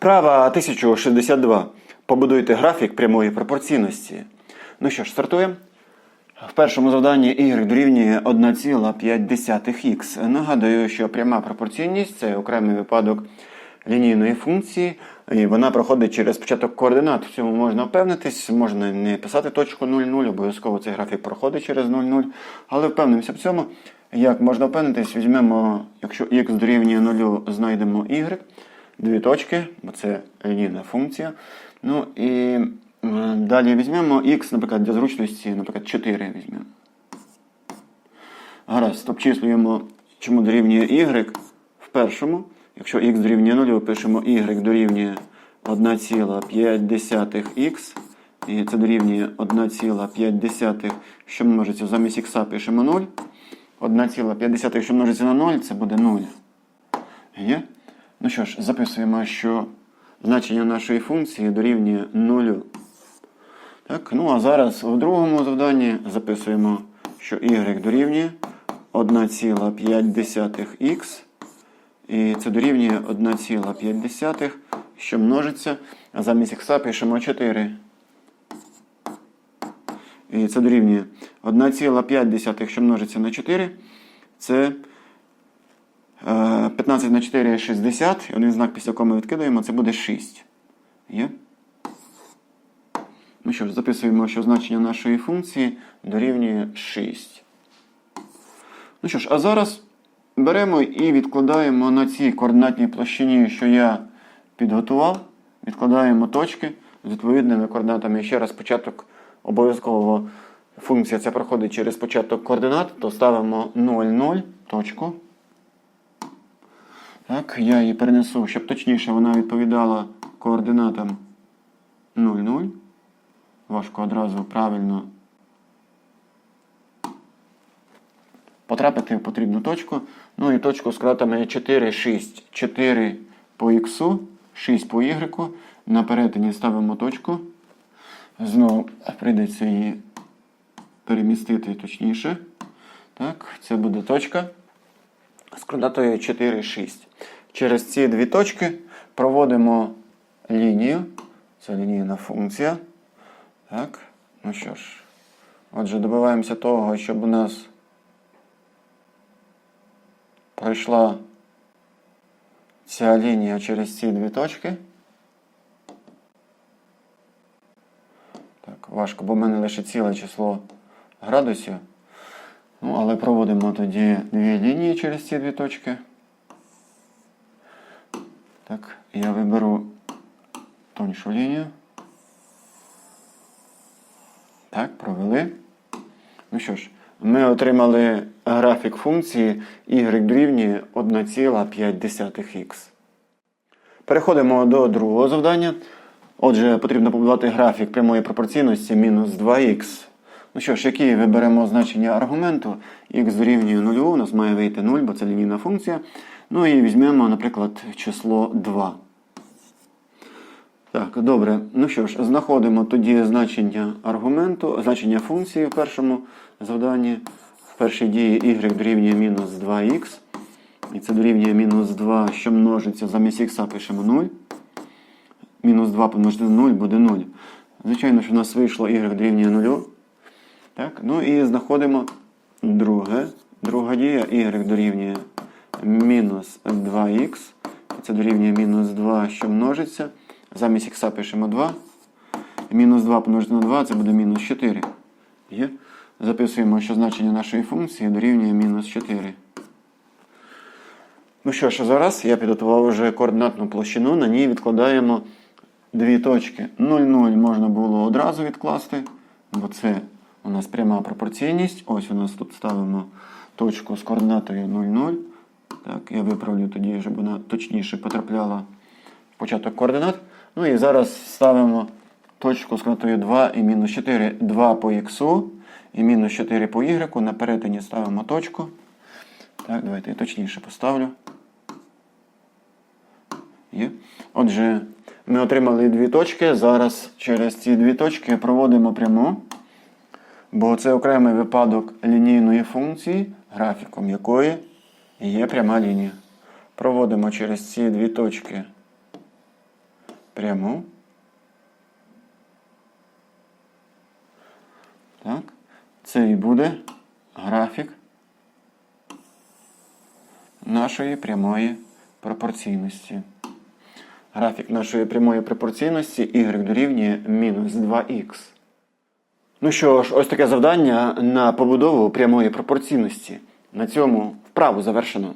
Вправа 1062. Побудуйте графік прямої пропорційності. Ну що ж, стартуємо. В першому завданні y дорівнює 1,5х. Нагадую, що пряма пропорційність це окремий випадок лінійної функції, і вона проходить через початок координат. В цьому можна впевнитись, можна не писати точку 0,0, обов'язково цей графік проходить через 0,0, але впевнимося в цьому. Як можна впевнитись, візьмемо, якщо x дорівнює 0, знайдемо y, дві точки, бо це лінійна функція. Ну і далі візьмемо x, наприклад, для зручності, наприклад, 4 візьмемо. Гаразд, обчислюємо, чому дорівнює y в першому. Якщо x дорівнює 0, пишемо y дорівнює 1,5х. І це дорівнює 1,5, що множиться замість х пишемо 0. 1,5, що множиться на 0, це буде 0. Є? Ну що ж, записуємо, що значення нашої функції дорівнює 0. Так, ну а зараз в другому завданні записуємо, що y дорівнює 1,5х. І це дорівнює 1,5, що множиться, а замість х пишемо 4. І це дорівнює 1,5, що множиться на 4. Це 15 на 4 60. І один знак після коми відкидаємо, це буде 6. Є? Ну що записуємо, що значення нашої функції дорівнює 6. Ну що ж, а зараз беремо і відкладаємо на цій координатній площині, що я підготував. Відкладаємо точки з відповідними координатами. Ще раз початок обов'язково функція ця проходить через початок координат, то ставимо 0, 0, точку. Так, я її перенесу, щоб точніше вона відповідала координатам 0, 0. Важко одразу правильно потрапити в потрібну точку. Ну і точку з кратами 4, 6. 4 по х, 6 по y. На перетині ставимо точку. Знову прийдеться її перемістити точніше. Так, це буде точка координатою 4, 6. Через ці дві точки проводимо лінію. Це лінійна функція. Так, ну що ж, отже, добиваємося того, щоб у нас пройшла ця лінія через ці дві точки. Так, важко, бо в мене лише ціле число градусів. Ну, але проводимо тоді дві лінії через ці дві точки. Так, я виберу тоншу лінію. Так, провели. Ну що ж, ми отримали графік функції y дорівнює 1,5х. Переходимо до другого завдання. Отже, потрібно побудувати графік прямої пропорційності мінус 2х. Ну що ж, які виберемо значення аргументу? х дорівнює 0, у нас має вийти 0, бо це лінійна функція. Ну і візьмемо, наприклад, число 2. Так, добре. Ну що ж, знаходимо тоді значення аргументу, значення функції в першому завданні. В першій дії y дорівнює мінус 2х. І це дорівнює мінус 2, що множиться замість х пишемо 0. Мінус 2 помножити на 0 буде 0. Звичайно, що в нас вийшло y дорівнює 0. Так, Ну і знаходимо друге. Друга дія y дорівнює мінус 2х. Це дорівнює мінус 2, що множиться. Замість х пишемо 2. Мінус 2 помножити на 2 це буде мінус 4. Є? Записуємо, що значення нашої функції дорівнює мінус 4. Ну що ж, зараз я підготував вже координатну площину, на ній відкладаємо дві точки. 0,0 можна було одразу відкласти, бо це у нас пряма пропорційність. Ось у нас тут ставимо точку з координатою 0,0. Так, я виправлю тоді, щоб вона точніше потрапляла в початок координат. Ну і зараз ставимо точку з координатою 2 і мінус 4. 2 по х і мінус 4 по y. На перетині ставимо точку. Так, давайте я точніше поставлю. Є. Отже, ми отримали дві точки. Зараз через ці дві точки проводимо пряму. Бо це окремий випадок лінійної функції, графіком якої є пряма лінія. Проводимо через ці дві точки пряму. Так. Це і буде графік нашої прямої пропорційності. Графік нашої прямої пропорційності y дорівнює мінус 2х. Ну що ж, ось таке завдання на побудову прямої пропорційності. На цьому вправу завершено.